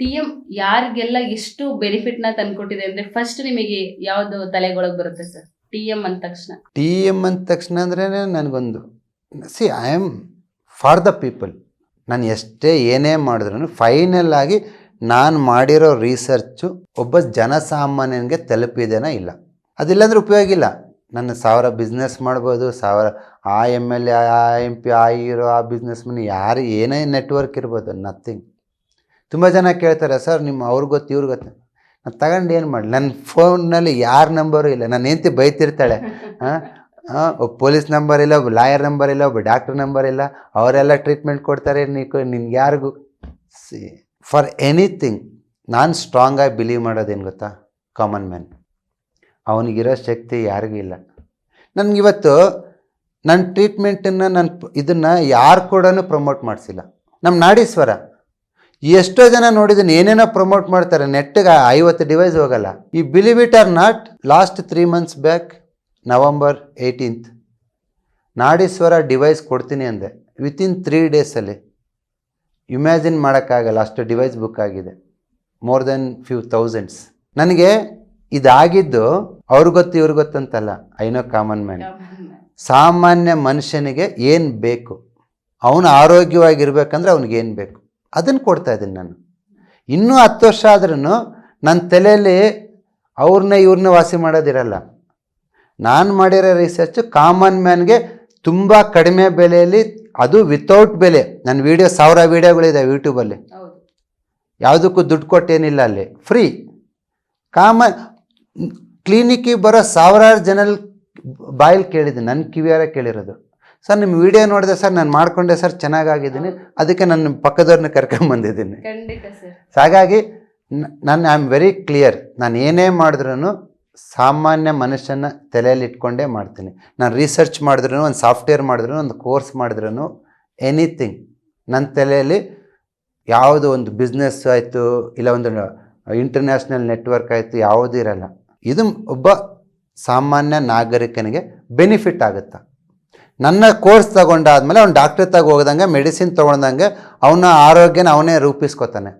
T M ಯಾರಿಗೆಲ್ಲ ಎಷ್ಟು ಬೆನಿಫಿಟ್ನ ತಂದ್ಕೊಟ್ಟಿದೆ ಅಂದ್ರೆ ಫಸ್ಟ್ ನಿಮಗೆ ಯಾವ್ದು ತಲೆಗೊಳಗ್ ಬರುತ್ತೆ ಸರ್ ಟಿ ಎಂ ಅಂದ ತಕ್ಷಣ. ಟಿ ಎಂ ಅಂದ ತಕ್ಷಣ ಅಂದ್ರೆ ನನಗೊಂದು C I M for the people ನಾನು ಎಷ್ಟೇ ಏನೇ ಮಾಡಿದ್ರು ಫೈನಲ್ ಆಗಿ ನಾನು ಮಾಡಿರೋ ರಿಸರ್ಚು ಒಬ್ಬ ಜನಸಾಮಾನ್ಯನಿಗೆ ತಲುಪಿದೇನ ಇಲ್ಲ. ಅದಿಲ್ಲಾಂದ್ರೆ ಉಪಯೋಗ ಇಲ್ಲ. ನನ್ನ ಸಾವಿರ ಬಿಸ್ನೆಸ್ ಮಾಡ್ಬೋದು, ಸಾವಿರ, ಆ ಎಂ ಎಲ್ ಎ ಆ ಎಂ ಪಿ ಆ ಇರೋ ಆ ಬಿಸ್ನೆಸ್ ಮನ್ ಯಾರು ಏನೇ ನೆಟ್ವರ್ಕ್ ಇರ್ಬೋದು ನಥಿಂಗ್ ತುಂಬ ಜನ ಕೇಳ್ತಾರೆ, ಸರ್, ನಿಮ್ಮ ಅವ್ರಿಗೆ ಗೊತ್ತು ಇವ್ರಿಗೆ ಗೊತ್ತು. ನಾನು ತಗೊಂಡು ಏನು ಮಾಡಿ ನನ್ನ ಫೋನಲ್ಲಿ ಯಾರ ನಂಬರು ಇಲ್ಲ. ನಾನು ಹೆಂಡ್ತಿ ಬೈತಿರ್ತಾಳೆ. ಹಾಂ ಒಬ್ಬ ಪೊಲೀಸ್ ನಂಬರ್ ಇಲ್ಲ, ಒಬ್ಬ ಲಾಯರ್ ನಂಬರ್ ಇಲ್ಲ, ಒಬ್ಬ ಡಾಕ್ಟ್ರ್ ನಂಬರ್ ಇಲ್ಲ. ಅವರೆಲ್ಲ ಟ್ರೀಟ್ಮೆಂಟ್ ಕೊಡ್ತಾರೆ ನೀನು ನಿನ್ಗೆ ಯಾರಿಗೂ? ಸಿ, ಫಾರ್ ಎನಿಥಿಂಗ್, ನಾನು ಸ್ಟ್ರಾಂಗಾಗಿ ಬಿಲೀವ್ ಮಾಡೋದೇನು ಗೊತ್ತಾ? Common man. ಅವನಿಗಿರೋ ಶಕ್ತಿ ಯಾರಿಗೂ ಇಲ್ಲ. ನನಗಿವತ್ತು ನನ್ನ ಟ್ರೀಟ್ಮೆಂಟನ್ನು ನನ್ನ ಇದನ್ನು ಯಾರು ಕೂಡ ಪ್ರಮೋಟ್ ಮಾಡಿಸಿಲ್ಲ. ನಮ್ಮ ನಾಡೀಶ್ವರ. ಎಷ್ಟೋ ಜನ ನೋಡಿದ್ದೀನಿ ಏನೇನೋ ಪ್ರಮೋಟ್ ಮಾಡ್ತಾರೆ ನೆಟ್ಗೆ ಐವತ್ತು ಡಿವೈಸ್ ಹೋಗಲ್ಲ. ಈ believe it or not last three months back November eighteenth Nadishwara device ಕೊಡ್ತೀನಿ ಅಂದೆ. ವಿತಿನ್ ತ್ರೀ ಡೇಸಲ್ಲಿ ಇಮ್ಯಾಜಿನ್ ಮಾಡೋಕ್ಕಾಗಲ್ಲ ಅಷ್ಟು ಡಿವೈಸ್ ಬುಕ್ ಆಗಿದೆ. ಮೋರ್ ದೆನ್ ಫ್ಯೂ ತೌಸಂಡ್ಸ್ ನನಗೆ ಇದಾಗಿದ್ದು ಅವ್ರಿಗೆ ಗೊತ್ತು ಇವ್ರಿಗೆ ಗೊತ್ತಂತಲ್ಲ ಐನೋ ಕಾಮನ್ ಮ್ಯಾನ್ ಸಾಮಾನ್ಯ ಮನುಷ್ಯನಿಗೆ ಏನು ಬೇಕು? ಅವನು ಆರೋಗ್ಯವಾಗಿರ್ಬೇಕಂದ್ರೆ ಅವ್ನಿಗೆ ಏನು ಬೇಕು? ಅದನ್ನು ಕೊಡ್ತಾ ಇದ್ದೀನಿ ನಾನು. ಇನ್ನೂ ಹತ್ತು ವರ್ಷ ಆದ್ರೂ ನನ್ನ ತಲೆಯಲ್ಲಿ ಅವ್ರನ್ನ ಇವ್ರನ್ನ ವಾಸಿ ಮಾಡೋದಿರಲ್ಲ. ನಾನು ಮಾಡಿರೋ ರಿಸರ್ಚು ಕಾಮನ್ ಮ್ಯಾನ್ಗೆ ತುಂಬ ಕಡಿಮೆ ಬೆಲೆಯಲ್ಲಿ ಅದು ವಿತೌಟ್ ಬೆಲೆ. ನನ್ನ ವೀಡಿಯೋ ಸಾವಿರ ವೀಡಿಯೋಗಳಿದೆ ಯೂಟ್ಯೂಬಲ್ಲಿ ಯಾವುದಕ್ಕೂ ದುಡ್ಡು ಕೊಟ್ಟೇನಿಲ್ಲ ಅಲ್ಲಿ. ಫ್ರೀ ಕಾಮನ್ ಕ್ಲಿನಿಕ್ಕಿಗೆ ಬರೋ ಸಾವಿರಾರು ಜನ ಬಾಯಲ್ಲಿ ಕೇಳಿದೆ ನನ್ನ ಕಿವಿಯಾರ ಕೇಳಿರೋದು. ಸರ್ ನಿಮ್ಮ ವಿಡಿಯೋ ನೋಡಿದೆ ಸರ್ ನಾನು ಮಾಡಿಕೊಂಡೆ ಸರ್ ಚೆನ್ನಾಗಾಗಿದ್ದೀನಿ. ಅದಕ್ಕೆ ನನ್ನ ಪಕ್ಕದವ್ರನ್ನ ಕರ್ಕೊಂಬಂದಿದ್ದೀನಿ ಹಾಗಾಗಿ ನಾನು ಐ ಆಮ್ ವೆರಿ ಕ್ಲಿಯರ್ ನಾನು ಏನೇ ಮಾಡಿದ್ರೂ ಸಾಮಾನ್ಯ ಮನುಷ್ಯನ ತಲೆಯಲ್ಲಿ ಇಟ್ಕೊಂಡೇ ಮಾಡ್ತೀನಿ. ನಾನು ರಿಸರ್ಚ್ ಮಾಡಿದ್ರೂ ಒಂದು ಸಾಫ್ಟ್ವೇರ್ ಮಾಡಿದ್ರು ಒಂದು ಕೋರ್ಸ್ ಮಾಡಿದ್ರೂ ಎನಿಥಿಂಗ್ ನನ್ನ ತಲೆಯಲ್ಲಿ ಯಾವುದು ಒಂದು ಬಿಸ್ನೆಸ್ ಆಯಿತು ಇಲ್ಲ ಒಂದು ಇಂಟರ್ನ್ಯಾಷನಲ್ ನೆಟ್ವರ್ಕ್ ಆಯಿತು ಯಾವುದೂ ಇರಲ್ಲ. ಇದು ಒಬ್ಬ ಸಾಮಾನ್ಯ ನಾಗರಿಕನಿಗೆ ಬೆನಿಫಿಟ್ ಆಗುತ್ತಾ? ನನ್ನ ಕೋರ್ಸ್ ತಗೊಂಡಾದ್ಮೇಲೆ ಅವ್ನು ಡಾಕ್ಟ್ರ್ ತಗ ಹೋಗ್ದಂಗೆ ಮೆಡಿಸಿನ್ ತೊಗೊಂಡಂಗೆ ಅವನ ಆರೋಗ್ಯನ ಅವನೇ ರೂಪಿಸ್ಕೊತಾನೆ.